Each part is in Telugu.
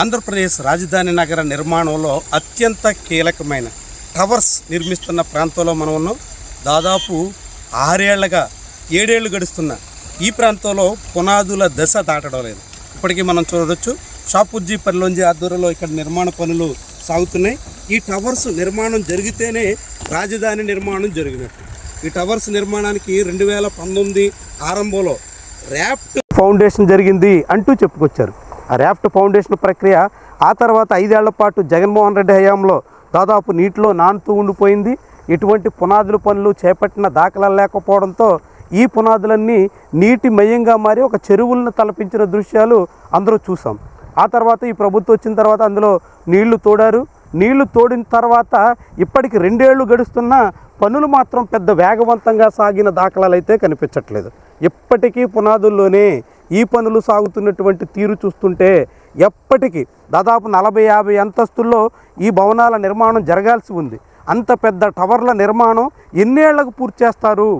ఆంధ్రప్రదేశ్ రాజధాని నగర నిర్మాణంలో అత్యంత కీలకమైన టవర్స్ నిర్మిస్తున్న ప్రాంతంలో మనం ఉన్నాం. దాదాపు ఆరేళ్ళగా ఏడేళ్ళు గడుస్తున్న ఈ ప్రాంతంలో పునాదుల దశ దాటడం లేదు. ఇప్పటికీ మనం చూడవచ్చు షాపుజ్జీ పరిలోంజి ఆధ్వర్యంలో ఇక్కడ నిర్మాణ పనులు సాగుతున్నాయి. ఈ టవర్స్ నిర్మాణం జరిగితేనే రాజధాని నిర్మాణం జరిగినట్టు. ఈ టవర్స్ నిర్మాణానికి రెండు వేల పంతొమ్మిది ఆరంభంలో ర్యాప్ట్ ఫౌండేషన్ జరిగింది అంటూ చెప్పుకొచ్చారు. ఆ ఫౌండేషన్ ప్రక్రియ ఆ తర్వాత ఐదేళ్ళ పాటు జగన్మోహన్ రెడ్డి హయాంలో దాదాపు నీటిలో నానుతూ ఉండిపోయింది. ఎటువంటి పునాదుల పనులు చేపట్టిన దాఖలాలు లేకపోవడంతో ఈ పునాదులన్నీ నీటి మయంగా మారి ఒక చెరువులను తలపించిన దృశ్యాలు అందరూ చూసాం ఆ తర్వాత ఈ ప్రభుత్వం వచ్చిన తర్వాత అందులో నీళ్ళు తోడారు. నీళ్ళు తోడిన తర్వాత ఇప్పటికి రెండేళ్ళు గడుస్తున్న పనులు మాత్రం పెద్ద వేగవంతంగా సాగిన దాఖలాలు అయితే కనిపించట్లేదు. ఇప్పటికీ పునాదుల్లోనే ఈ పనులు సాగుతున్నటువంటి తీరు చూస్తుంటే ఎప్పటికీ దాదాపు నలభై యాభై అంతస్తుల్లో ఈ భవనాల నిర్మాణం జరగాల్సి ఉంది. అంత పెద్ద టవర్ల నిర్మాణం ఎన్నేళ్ళకు పూర్తి చేస్తారు?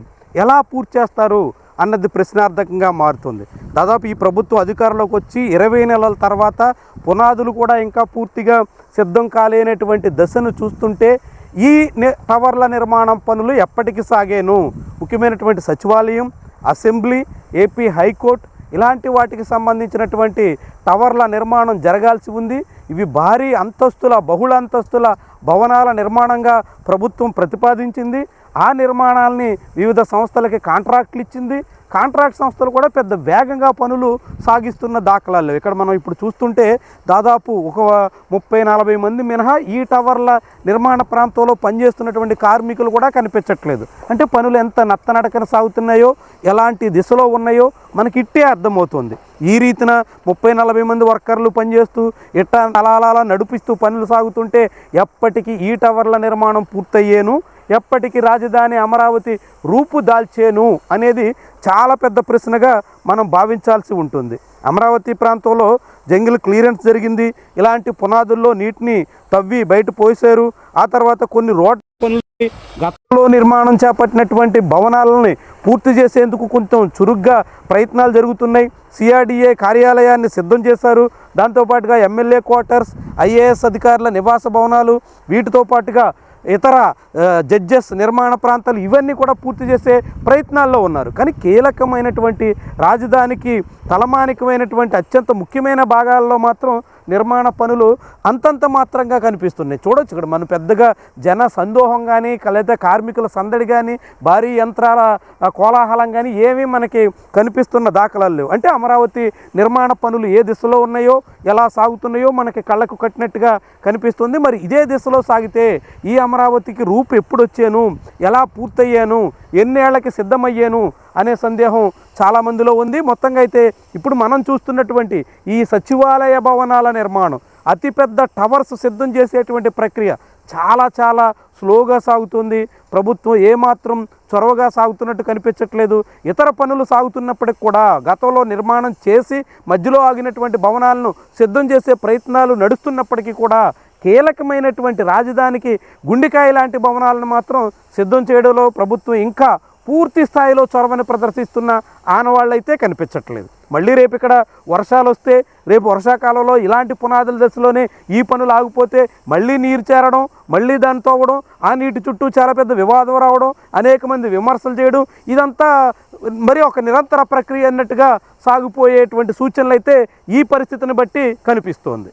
ఎలా పూర్తి చేస్తారు? అన్నది ప్రశ్నార్థకంగా మారుతుంది. దాదాపు ఈ ప్రభుత్వం అధికారంలోకి వచ్చి ఇరవై నెలల తర్వాత పునాదులు కూడా ఇంకా పూర్తిగా సిద్ధం కాలేనటువంటి దశను చూస్తుంటే ఈ టవర్ల నిర్మాణం పనులు ఎప్పటికీ సాగేను? ముఖ్యమైనటువంటి సచివాలయం అసెంబ్లీ ఏపీ హైకోర్టు ఇలాంటి వాటికి సంబంధించినటువంటి టవర్ల నిర్మాణం జరగాల్సి ఉంది. ఇవి భారీ అంతస్తుల బహుళ అంతస్తుల భవనాల నిర్మాణంగా ప్రభుత్వం ప్రతిపాదించింది. ఆ నిర్మాణాలని వివిధ సంస్థలకి కాంట్రాక్ట్లు ఇచ్చింది. కాంట్రాక్ట్ సంస్థలు కూడా పెద్ద వేగంగా పనులు సాగిస్తున్న దాఖలాలు ఇక్కడ మనం ఇప్పుడు చూస్తుంటే దాదాపు ఒక ముప్పై నలభై మంది మినహా ఈ టవర్ల నిర్మాణ ప్రాంతంలో పనిచేస్తున్నటువంటి కార్మికులు కూడా కనిపించట్లేదు. అంటే పనులు ఎంత నత్తనడకన సాగుతున్నాయో ఎలాంటి దిశలో ఉన్నాయో మనకి ఇట్టే అర్థమవుతుంది. ఈ రీతిన ముప్పై నలభై మంది వర్కర్లు పనిచేస్తూ ఇట్ట అలా అలా నడిపిస్తూ పనులు సాగుతుంటే ఎప్పటికీ ఈ టవర్ల నిర్మాణం పూర్తయ్యేను. ఎప్పటికీ రాజధాని అమరావతి రూపు దాల్చేను అనేది చాలా పెద్ద ప్రశ్నగా మనం భావించాల్సి ఉంటుంది. అమరావతి ప్రాంతంలో జంగిల్ క్లియరెన్స్ జరిగింది. ఇలాంటి పునాదుల్లో నీటిని తవ్వి బయట పోసారు. ఆ తర్వాత కొన్ని రోడ్ పనులు గతంలో నిర్మాణం చేపట్టినటువంటి భవనాలని పూర్తి చేసేందుకు కొంచెం చురుగ్గా ప్రయత్నాలు జరుగుతున్నాయి. సిఆర్డిఏ కార్యాలయాన్ని సిద్ధం చేశారు. దాంతోపాటుగా ఎమ్మెల్యే క్వార్టర్స్ ఐఏఎస్ అధికారుల నివాస భవనాలు వీటితో పాటుగా ఇతర జడ్జెస్ నిర్మాణ ప్రాంతాలు ఇవన్నీ కూడా పూర్తి చేసే ప్రయత్నాల్లో ఉన్నారు. కానీ కీలకమైనటువంటి రాజధానికి తలమానికమైనటువంటి అత్యంత ముఖ్యమైన భాగాల్లో మాత్రం నిర్మాణ పనులు అంతంత మాత్రంగా కనిపిస్తున్నాయి. చూడొచ్చు ఇక్కడ మనం పెద్దగా జన సందోహం కానీ లేదా కార్మికుల సందడి కానీ భారీ యంత్రాల కోలాహలం కానీ ఏమీ మనకి కనిపిస్తున్న దాఖలాలు లేవు. అంటే అమరావతి నిర్మాణ పనులు ఏ దిశలో ఉన్నాయో ఎలా సాగుతున్నాయో మనకి కళ్ళకు కట్టినట్టుగా కనిపిస్తుంది. మరి ఇదే దిశలో సాగితే ఈ అమరావతికి రూపు ఎప్పుడు వచ్చాను ఎలా పూర్తయ్యాను? ఎన్నేళ్ళకి సిద్ధమయ్యాను? అనే సందేహం చాలామందిలో ఉంది. మొత్తంగా అయితే ఇప్పుడు మనం చూస్తున్నటువంటి ఈ సచివాలయ భవనాల నిర్మాణం అతిపెద్ద టవర్స్ సిద్ధం చేసేటువంటి ప్రక్రియ చాలా చాలా స్లోగా సాగుతుంది. ప్రభుత్వం ఏమాత్రం చొరవగా సాగుతున్నట్టు కనిపించట్లేదు. ఇతర పనులు సాగుతున్నప్పటికి కూడా గతంలో నిర్మాణం చేసి మధ్యలో ఆగినటువంటి భవనాలను సిద్ధం చేసే ప్రయత్నాలు నడుస్తున్నప్పటికీ కూడా కీలకమైనటువంటి రాజధానికి గుండెకాయ లాంటి భవనాలను మాత్రం సిద్ధం చేయడంలో ప్రభుత్వం ఇంకా పూర్తి స్థాయిలో చొరవను ప్రదర్శిస్తున్న ఆనవాళ్ళైతే కనిపించట్లేదు. మళ్ళీ రేపు ఇక్కడ వర్షాలు వస్తే రేపు వర్షాకాలంలో ఇలాంటి పునాదుల దశలోనే ఈ పనులు ఆగిపోతే మళ్ళీ నీరు చేరడం మళ్ళీ దాన్ని తవ్వడం ఆ నీటి చుట్టూ చాలా పెద్ద వివాదం రావడం అనేక మంది విమర్శలు చేయడం ఇదంతా మరి ఒక నిరంతర ప్రక్రియ అన్నట్టుగా సాగిపోయేటువంటి సూచనలు అయితే ఈ పరిస్థితిని బట్టి కనిపిస్తోంది.